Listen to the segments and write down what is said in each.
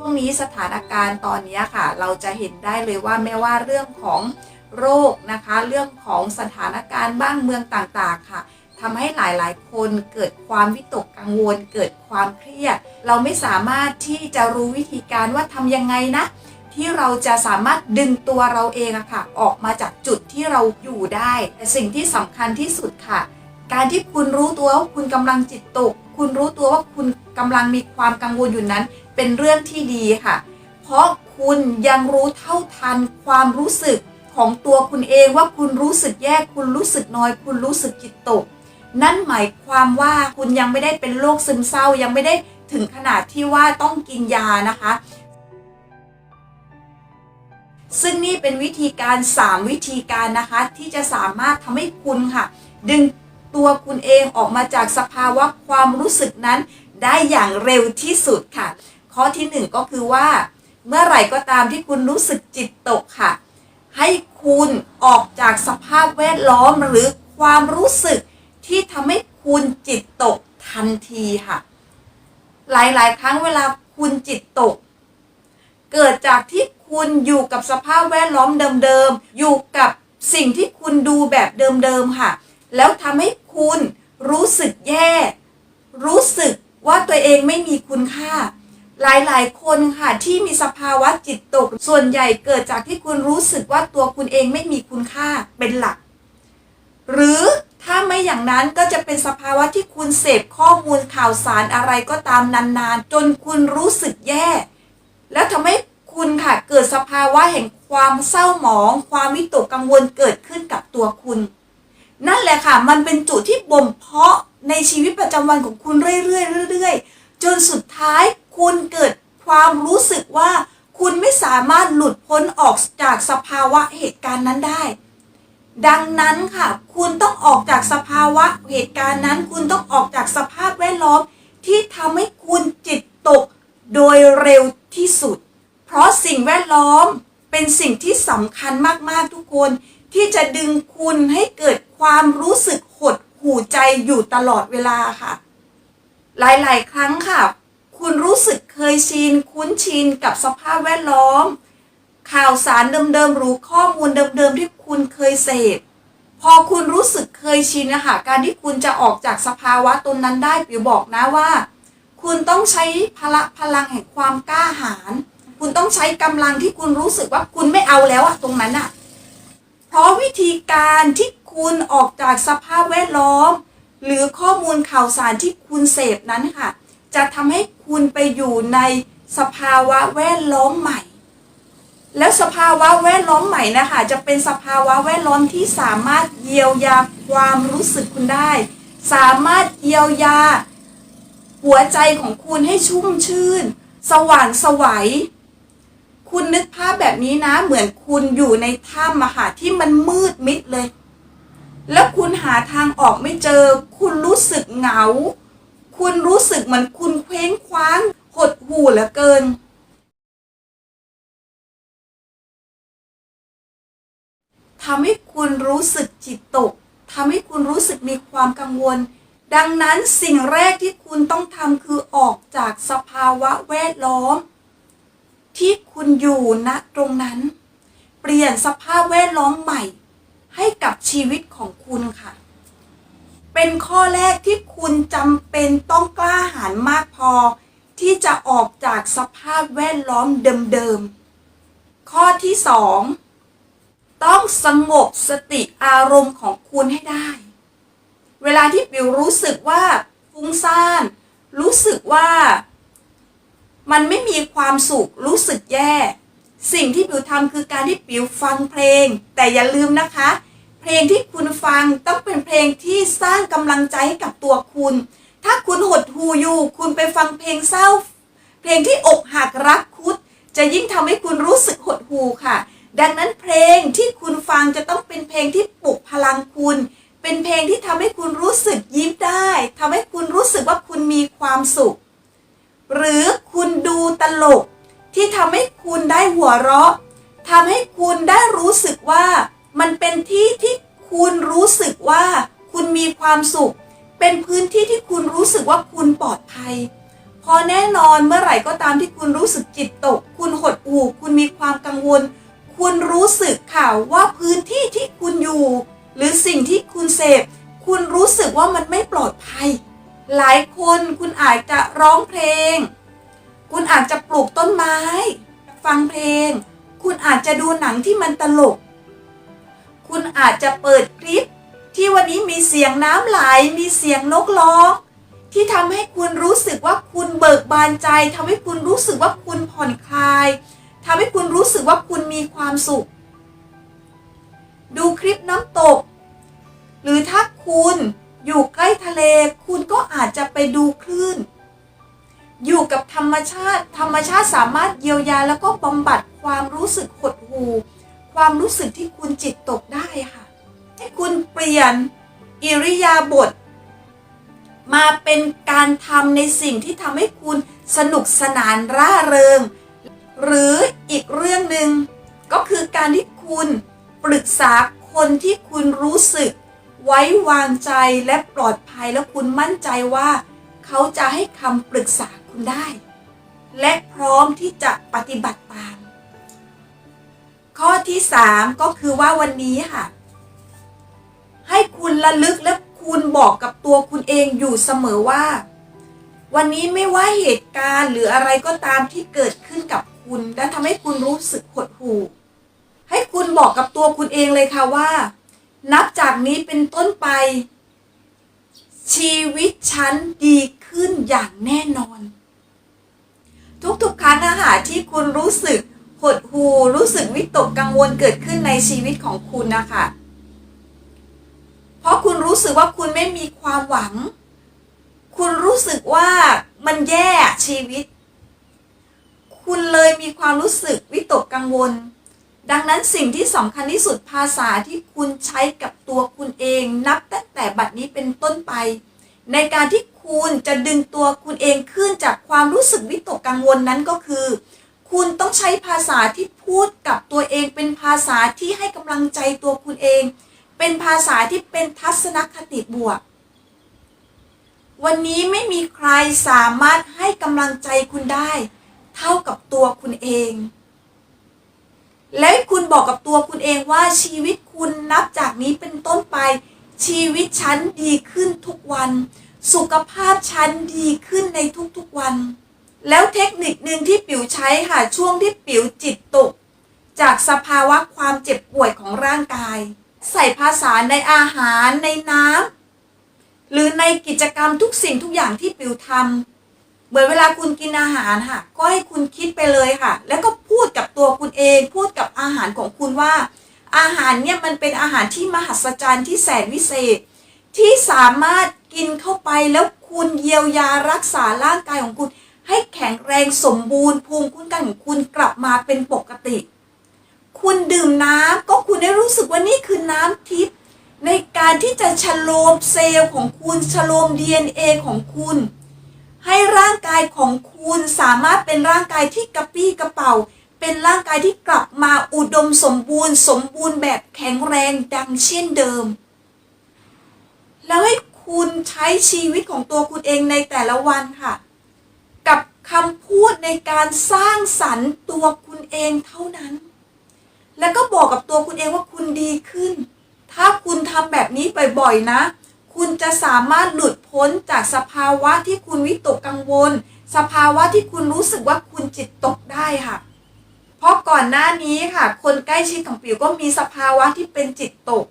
ช่วงนี้สถานการณ์ตอนนี้ค่ะ เราจะเห็นได้เลยว่าไม่ว่าเรื่องของโรคนะคะ เรื่องของสถานการณ์บ้านเมืองต่างๆค่ะทำให้หลายๆ คนเกิดความวิตกกังวล เกิดความเครียด เราไม่สามารถที่จะรู้วิธีการว่าทำยังไงนะ ที่เราจะสามารถดึงตัวเราเองอะค่ะ ออกมาจากจุดที่เราอยู่ได้แต่สิ่งที่สำคัญที่สุดค่ะ การที่คุณรู้ตัวว่าคุณกำลังจิตตก คุณรู้ตัวว่าคุณกำลังมีความกังวลอยู่นั้น เป็นเรื่องที่ดีค่ะ เพราะคุณยังรู้เท่าทันความรู้สึกของตัวคุณเองว่าคุณรู้สึกแย่คุณรู้สึกน้อย คุณรู้สึกจิตตก นั่นหมายความว่าคุณยังไม่ได้เป็นโรคซึมเศร้ายังไม่ได้ถึงขนาดที่ว่าต้องกินยานะคะ ซึ่งนี่เป็นวิธีการ 3 วิธีการนะคะ ที่จะสามารถทำให้คุณค่ะ ดึงตัวคุณเองออกมาจากสภาวะความรู้สึกนั้นได้อย่างเร็วที่สุดค่ะ ข้อที่ 1 ก็คือว่า เมื่อไหร่ก็ตามที่คุณรู้สึกจิตตกค่ะ ให้คุณออกจากสภาพแวดล้อมหรือความรู้สึกที่ทำให้คุณจิตตกทันทีค่ะ หลายๆ ครั้งเวลาคุณจิตตก เกิดจากที่คุณอยู่กับสภาพแวดล้อมเดิมๆ อยู่กับสิ่งที่คุณดูแบบเดิมๆ ค่ะ แล้วทำให้คุณรู้สึกแย่ รู้สึกว่าตัวเองไม่มีคุณค่า หลายๆ คนค่ะที่มีสภาวะจิตตก ส่วนใหญ่เกิดจากที่คุณรู้สึกว่าตัวคุณเองไม่มีคุณค่าเป็นหลัก หรือถ้าไม่อย่างนั้นก็จะเป็นสภาวะที่คุณเสพข้อมูลข่าวสารอะไรก็ตามนานๆ จนคุณรู้สึกแย่ แล้วทำให้คุณค่ะเกิดสภาวะแห่งความเศร้าหมอง ความวิตกกังวลเกิดขึ้นกับตัวคุณ นั่นแหละค่ะ มันเป็นจุดที่บ่มเพาะในชีวิตประจำวันของคุณเรื่อยๆเรื่อยๆจนสุดท้าย คุณเกิดความรู้สึกว่าคุณไม่สามารถหลุดพ้นออกจากสภาวะเหตุการณ์นั้นได้ ดังนั้นค่ะ คุณต้องออกจากสภาวะเหตุการณ์นั้น คุณต้องออกจากสภาพแวดล้อมที่ทำให้คุณจิตตกโดยเร็วที่สุด เพราะสิ่งแวดล้อมเป็นสิ่งที่สำคัญมากๆทุกคน ที่จะดึงคุณให้เกิดความรู้สึกหดหู่ใจอยู่ตลอดเวลาค่ะ หลายๆ ครั้งค่ะ คุณรู้สึกเคยชินคุ้นชินกับสภาพแวดล้อม ข่าวสารเดิมๆหรู้ข้อมูลเดิมๆที่คุณเคยเสพพอคุณรู้สึกเคยชินนะคะการที่คุณจะออกจากสภาวะตนนั้นได้ปิวบอกนะว่า คุณต้องใช้พละพลังแห่งความกล้าหาญคุณต้องใช้กำลังที่คุณรู้สึกว่าคุณไม่เอาแล้วอะตรงนั้นอะเพราะวิธีการที่คุณออกจากสภาพแวดล้อม หรือข้อมูลข่าวสารที่คุณเสพนั้นค่ะ จะทำให้คุณไปอยู่ในสภาวะแวดล้อมใหม่ แล้วสภาวะแวดล้อมใหม่นะคะจะเป็นสภาวะแวดล้อมที่สามารถเยียวยาความรู้สึกคุณได้ สามารถเยียวยา หัวใจของคุณให้ชุ่มชื่น สว่างสวัยคุณนึกภาพแบบนี้นะ เหมือนคุณอยู่ในถ้ำอะค่ะที่มันมืดมิดเลย แล้วคุณหาทางออกไม่เจอ คุณรู้สึกเหงา คุณรู้สึกเหมือนคุณเคว้งคว้าง หดหู่เหลือเกิน ทำให้คุณรู้สึกจิตตก ทำให้คุณรู้สึกมีความกังวล ดังนั้นสิ่งแรกที่คุณต้องทำคือออกจากสภาวะแวดล้อม ที่คุณอยู่ณตรงนั้น เปลี่ยนสภาพแวดล้อมใหม่ ให้กับชีวิตของคุณค่ะ เป็นข้อแรกที่คุณจำเป็นต้องกล้าหาญมากพอ ที่จะออกจากสภาพแวดล้อมเดิมๆ ข้อที่สองต้องสงบสติอารมณ์ของคุณให้ได้ เวลาที่ปิวรู้สึกว่าฟุ้งซ่าน รู้สึกว่า มันไม่มีความสุข รู้สึกแย่ สิ่งที่ปิวทำคือการที่ปิวฟังเพลง แต่อย่าลืมนะคะ ลงที่คุณฟังต้องเป็นเพลงที่สร้างกำลังใจให้กับตัวคุณ ถ้าคุณหดหูอยู่คุณไปฟังเพลงเศร้า เพลงที่อกหักรักคุด จะยิ่งทำให้คุณรู้สึกหดหูค่ะ ดังนั้นเพลงที่คุณฟังจะต้องเป็นเพลงที่ปลุกพลังคุณ เป็นเพลงที่ทำให้คุณรู้สึกยิ้มได้ทำให้คุณรู้สึกว่าคุณมีความสุข หรือคุณดูตลกที่ทำให้คุณได้หัวเราะทำให้คุณได้รู้สึกว่า มันเป็นที่ที่คุณรู้สึกว่าคุณมีความสุข เป็นพื้นที่ที่คุณรู้สึกว่าคุณปลอดภัย พอแน่นอนเมื่อไหร่ก็ตามที่คุณรู้สึกจิตตก คุณหดหู่คุณมีความกังวล คุณรู้สึกค่ะว่าพื้นที่ที่คุณอยู่ หรือสิ่งที่คุณเสพ คุณรู้สึกว่ามันไม่ปลอดภัย หลายคนคุณอาจจะร้องเพลง คุณอาจจะปลูกต้นไม้ ฟังเพลง คุณอาจจะดูหนังที่มันตลก คุณอาจจะเปิดคลิป ที่วันนี้มีเสียงน้ำไหลมีเสียงนกร้อง ที่ทำให้คุณรู้สึกว่าคุณเบิกบานใจทำให้คุณรู้สึกว่าคุณผ่อนคลายทำให้คุณรู้สึกว่าคุณมีความสุข ดูคลิปน้ำตก หรือถ้าคุณอยู่ใกล้ทะเล คุณก็อาจจะไปดูคลื่น อยู่กับธรรมชาติ ธรรมชาติสามารถเยียวยาแล้วก็บำบัดความรู้สึกหดหู่ ความรู้สึกที่คุณจิตตกได้ค่ะ ให้คุณเปลี่ยนอิริยาบถมาเป็นการทำในสิ่งที่ทำให้คุณสนุกสนานร่าเริง หรืออีกเรื่องหนึ่งก็คือการที่คุณปรึกษาคนที่คุณรู้สึก ไว้วางใจและปลอดภัยแล้วคุณมั่นใจว่า เขาจะให้คำปรึกษาคุณได้ และพร้อมที่จะปฏิบัติตาม ข้อที่3ก็คือว่าวันนี้ค่ะ ให้คุณระลึกและคุณบอกกับตัวคุณเองอยู่เสมอว่า วันนี้ไม่ว่าเหตุการณ์หรืออะไรก็ตามที่เกิดขึ้นกับคุณ และทำให้คุณรู้สึกหดหู่ ให้คุณบอกกับตัวคุณเองเลยค่ะว่า นับจากนี้เป็นต้นไป ชีวิตฉันดีขึ้นอย่างแน่นอน ทุกๆครั้งอาหารที่คุณรู้สึก หดหูรู้สึกวิตกกังวลเกิดขึ้นในชีวิตของคุณนะคะ เพราะคุณรู้สึกว่าคุณไม่มีความหวัง คุณรู้สึกว่ามันแย่ชีวิต คุณเลยมีความรู้สึกวิตกกังวล ดังนั้นสิ่งที่สำคัญที่สุดภาษาที่คุณใช้กับตัวคุณเองนับตั้งแต่บัดนี้เป็นต้นไป ในการที่คุณจะดึงตัวคุณเองขึ้นจากความรู้สึกวิตกกังวลนั้นก็คือ คุณต้องใช้ภาษาที่พูดกับตัวเอง เป็นภาษาที่ให้กำลังใจตัวคุณเอง เป็นภาษาที่เป็นทัศนคติบวก วันนี้ไม่มีใครสามารถให้กำลังใจคุณได้ เท่ากับตัวคุณเอง และคุณบอกกับตัวคุณเองว่าชีวิตคุณนับจากนี้เป็นต้นไป ชีวิตฉันดีขึ้นทุกวัน สุขภาพฉันดีขึ้นในทุกๆวัน แล้วเทคนิคหนึ่งที่ปิ๋วใช้ค่ะ ช่วงที่ปิ๋วจิตตก จากสภาวะความเจ็บป่วยของร่างกาย ใส่ภาษาในอาหารในน้ำหรือในกิจกรรมทุกสิ่งทุกอย่างที่ปิ๋วทำเหมือนเวลาคุณกินอาหารค่ะ ก็ให้คุณคิดไปเลยค่ะ แล้วก็พูดกับตัวคุณเอง พูดกับอาหารของคุณว่า อาหารเนี่ยมันเป็นอาหารที่มหัศจรรย์ที่แสนวิเศษ ที่สามารถกินเข้าไปแล้วคุณเยียวยารักษาร่างกายของคุณ ให้แข็งแรงสมบูรณ์ภูมิคุ้มกันของคุณกลับมาเป็นปกติ คุณดื่มน้ำก็คุณได้รู้สึกว่านี่คือน้ำทิพย์ในการที่จะชโลมเซลล์ของคุณชโลม DNA ของคุณ ให้ร่างกายของคุณสามารถเป็นร่างกายที่กระปี้กระเป๋า เป็นร่างกายที่กลับมาอุดมสมบูรณ์ สมบูรณ์แบบแข็งแรงดังเช่นเดิม แล้วให้คุณใช้ชีวิตของตัวคุณเองในแต่ละวันค่ะ กับคำพูดในการสร้างสรรค์ตัวคุณเองเท่านั้น แล้วก็บอกกับตัวคุณเองว่าคุณดีขึ้น ถ้าคุณทำแบบนี้บ่อยๆนะ คุณจะสามารถหลุดพ้นจากสภาวะที่คุณวิตกกังวล สภาวะที่คุณรู้สึกว่าคุณจิตตกได้ค่ะ เพราะก่อนหน้านี้ค่ะ คนใกล้ชิดของปิ๋วก็มีสภาวะที่เป็นจิตตก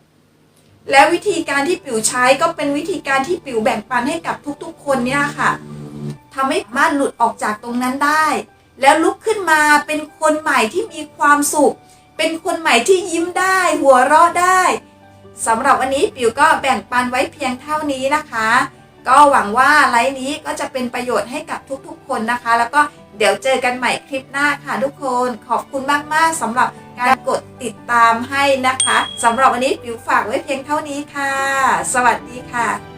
และวิธีการที่ปิ๋วใช้ก็เป็นวิธีการที่ปิ๋วแบ่งปันให้กับทุกๆ คนเนี่ยค่ะ ทำให้สามารถหลุดออกจากตรงนั้นได้ แล้วลุกขึ้นมาเป็นคนใหม่ที่มีความสุข เป็นคนใหม่ที่ยิ้มได้ หัวเราะได้สำหรับวันนี้ปิวก็แบ่งปันไว้เพียงเท่านี้นะคะ ก็หวังว่าไลฟ์นี้ก็จะเป็นประโยชน์ให้กับทุกๆ คนนะคะ แล้วก็เดี๋ยวเจอกันใหม่คลิปหน้าค่ะทุกคน ขอบคุณมากๆสำหรับการกดติดตามให้นะคะสำหรับวันนี้ปิวฝากไว้เพียงเท่านี้ค่ะ สวัสดีค่ะ